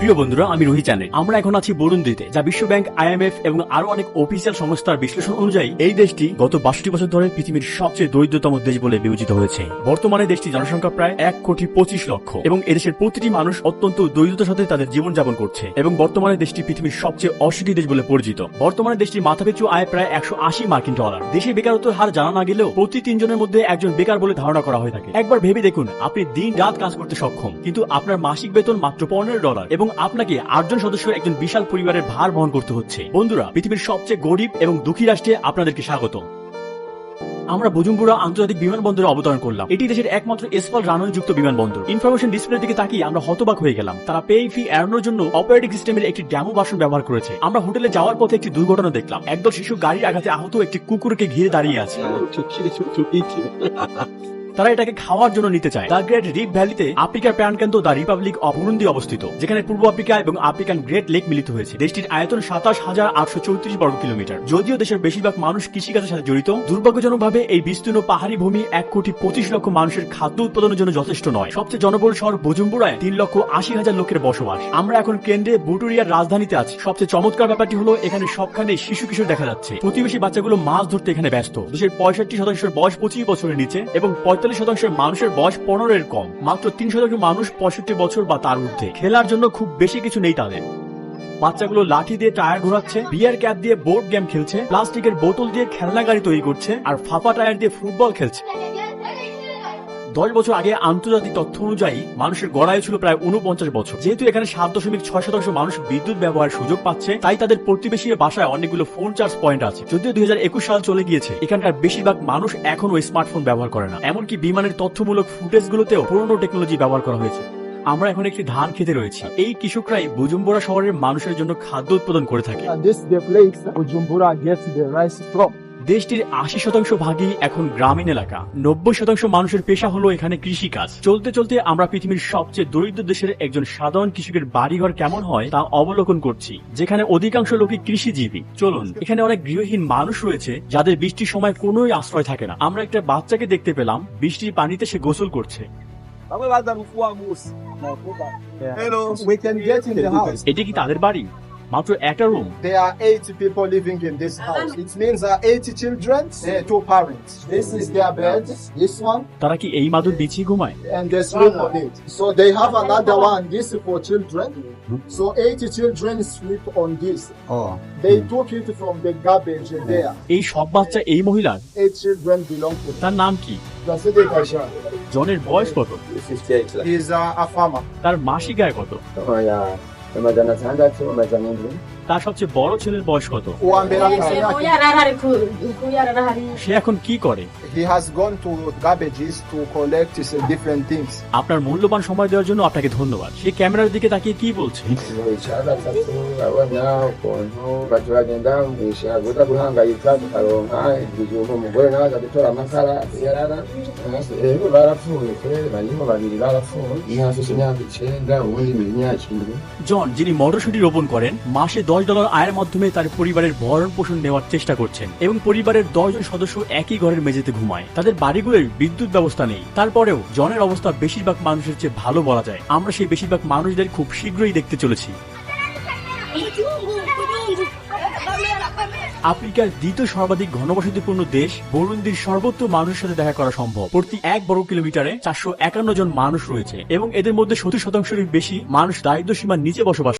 প্রিয় বন্ধুরা, আমি রোহিত জানে আমরা এখন আছি বরুন্দিতে যা বিশ্ব ব্যাংক আইএমএফ এবং আরও অনেক অফিসিয়াল সংস্থার বিশ্লেষণ অনুযায়ী এই দেশটি গত বাষট্টি বছর ধরে পৃথিবীর সবচেয়ে দরিদ্রতম দেশ বলে বিবেচিত হয়েছে। বর্তমানে দেশটি জনসংখ্যা প্রায় এক কোটি পঁচিশ লক্ষ এবং এদেশের প্রতিটি মানুষ অত্যন্ত দরিদ্রতার সাথে তাদের জীবনযাপন করছে এবং বর্তমানে দেশটি পৃথিবীর সবচেয়ে অসুখী দেশ বলে পরিচিত। বর্তমানে দেশটির মাথাপিছু আয় প্রায় একশো আশি মার্কিন ডলার। দেশে বেকারত্বের হার জানা না গেলেও প্রতি তিনজনের মধ্যে একজন বেকার বলে ধারণা করা হয়ে থাকে। একবার ভেবে দেখুন, আপনি দিন রাত কাজ করতে সক্ষম, কিন্তু আপনার মাসিক বেতন মাত্র পনেরো ডলার এবং আপনাকে আটজন সদস্য একজন বিশাল পরিবারের ভার বহন করতে হচ্ছে বন্ধুরা পৃথিবীর সবচেয়ে গরিব এবং দুঃখী রাষ্ট্রে আপনাদেরকে স্বাগত আমরা বুজুম্বুরা আন্তর্জাতিক বিমানবন্দরে অবতরণ করলাম এটি দেশের একমাত্র এসপাল রানওয়ে যুক্ত বিমানবন্দর ইনফরমেশন ডিসপ্লের দিকে তাকিয়ে আমরা হতবাক হয়ে গেলাম তারা পে ফি এড়ানোর জন্য অপারেটিং সিস্টেমের একটি ড্যামো বাসন ব্যবহার করেছে আমরা হোটেলে যাওয়ার পথে একটি দুর্ঘটনা দেখলাম একদল শিশু গাড়ির আঘাতে আহত একটি কুকুরকে ঘিরে দাঁড়িয়ে আছে তারা এটাকে খাওয়ার জন্য নিতে চায়। দ্য গ্রেট রিপ ভ্যালিতে আফ্রিকার প্রাণকেন্দ্র দ্য রিপাবলিক অফ বুরুন্দি অবস্থিত, যেখানে পূর্ব আফ্রিকা এবং আফ্রিকান গ্রেট লেক মিলিত হয়েছে। দেশটির আয়তন সাতাশ হাজার আটশো চৌত্রিশ বর্গ কিলোমিটার। যদিও দেশের বেশিরভাগ মানুষ কৃষিকাজের সাথে জড়িত, দুর্ভাগ্যজনকভাবে এই বিস্তীর্ণ পাহাড়ি ভূমি এক কোটি পঁচিশ লক্ষ মানুষের খাদ্য উৎপাদনের জন্য যথেষ্ট নয়। সবচেয়ে জনবহুল শহর বুজুম্বুরায় তিন লক্ষ আশি হাজার লোকের বসবাস। আমরা এখন কেন্দ্রে বুটুরিয়ার রাজধানীতে আছি। সবচেয়ে চমৎকার ব্যাপারটি হলো, এখানে সবখানে শিশু কিশোর দেখা যাচ্ছে। প্রতিবেশী বাচ্চাগুলো মাছ ধরতে এখানে ব্যস্ত। দেশের পঁয়ষট্টি শতাংশের বয়স পঁচিশ বছরের নিচে এবং পঁয়তাল্লিশ শতাংশের মানুষের বয়স পনেরোর কম। মাত্র তিন শতাংশ মানুষ পঁয়ষট্টি বছর বা তার ঊর্ধ্বে। খেলার জন্য খুব বেশি কিছু নেই তাদের। বাচ্চাগুলো লাঠি দিয়ে টায়ার ঘোরাচ্ছে, বিয়ার ক্যাপ দিয়ে বোর্ড গেম খেলছে, প্লাস্টিকের বোতল দিয়ে খেলনা গাড়ি তৈরি করছে, আর ফাঁপা টায়ার দিয়ে ফুটবল খেলছে। দশ বছর আগে আন্তর্জাতিক তথ্য অনুযায়ী মানুষের গড়ায় ছিল প্রায় উনপঞ্চাশ বছর। যেহেতু এখানে সাত দশমিক ছয় শতাংশ মানুষ বিদ্যুৎ ব্যবহারের সুযোগ পাচ্ছে, তাই তাদের প্রতিবেশীর বাসায় অনেকগুলো ফোন চার্জ পয়েন্ট আছে। যদিও দুই সাল চলে গিয়েছে, এখানকার বেশিরভাগ মানুষ এখনও স্মার্টফোন ব্যবহার করে না। এমনকি বিমানের তথ্যমূলক ফুটেজ গুলোতেও পুরনো টেকনোলজি ব্যবহার করা হয়েছে। আমরা এখন একটি ধান খেতে রয়েছি। এই কৃষকরাই বুজুম্বরা শহরের মানুষের জন্য খাদ্য উৎপাদন করে থাকে। দেশটির আশি শতাংশ ভাগই এখন গ্রামীণ এলাকা। নব্বই শতাংশ মানুষের পেশা হলো এখানে কৃষি কাজ চলতে চলতে আমরা পৃথিবীর সবচেয়ে দরিদ্র দেশের একজন সাধারণ কৃষকের বাড়িঘর কেমন হয় তা অবলোকন করছি যেখানে অধিকাংশ লোকই কৃষিজীবী। চলুন এখানে অনেক গৃহহীন মানুষ রয়েছে যাদের বৃষ্টির সময় কোনোই আশ্রয় থাকে না। আমরা একটা বাচ্চাকে দেখতে পেলাম বৃষ্টির পানিতে সে গোসল করছে। House. এটি কি তাদের বাড়ি? মাত্র একটা room There are eight people living in this house. It means there are eight children, there are two parents. This is their bed, this one, তারা কি এই মাদুর বিছিয়ে ঘুমায় and they sleep on it. So they have another one, this is for children. So eight children sleep on this. Oh. They took it from the garbage there. এই সব বাচ্চা এই মহিলার Eight children belong to them. তার নাম কি Placide Kasha. জনের বয়স কত He's a, a farmer. তার মাসিক আয় কত Wamazana zanjatso wamazana endriny তার সবচেয়ে বড় ছেলের বয়স কত? সে এখন কি করে? আপনার মূল্যবান সময় দেওয়ার জন্য আপনাকে ধন্যবাদ। সে ক্যামেরার দিকে তাকে কি বলছে? জন যিনি মটরশুটি রোপণ করেন মাসে ডলার আয়ের মাধ্যমে তার পরিবারের ভরণ পোষণ নেওয়ার চেষ্টা করছেন এবং পরিবারের দশ জন সদস্য একই ঘরের মেঝেতে ঘুমায়। তাদের বাড়িগুলোর বিদ্যুৎ ব্যবস্থা নেই। তারপরেও জনের অবস্থা বেশিরভাগ মানুষের চেয়ে ভালো বলা যায়। আমরা সেই বেশিরভাগ মানুষদের খুব শীঘ্রই দেখতে চলেছি। আফ্রিকার দ্বিতীয় সর্বাধিক ঘনবসতিপূর্ণ দেশ বরুন্দির সর্বত্র মানুষের সাথে দেখা করা সম্ভব। প্রতি এক বর্গ কিলোমিটারে চারশো একান্ন জন মানুষ রয়েছে এবং এদের মধ্যে সত্তর শতাংশের বেশি মানুষ দারিদ্র সীমার নিচে বসবাস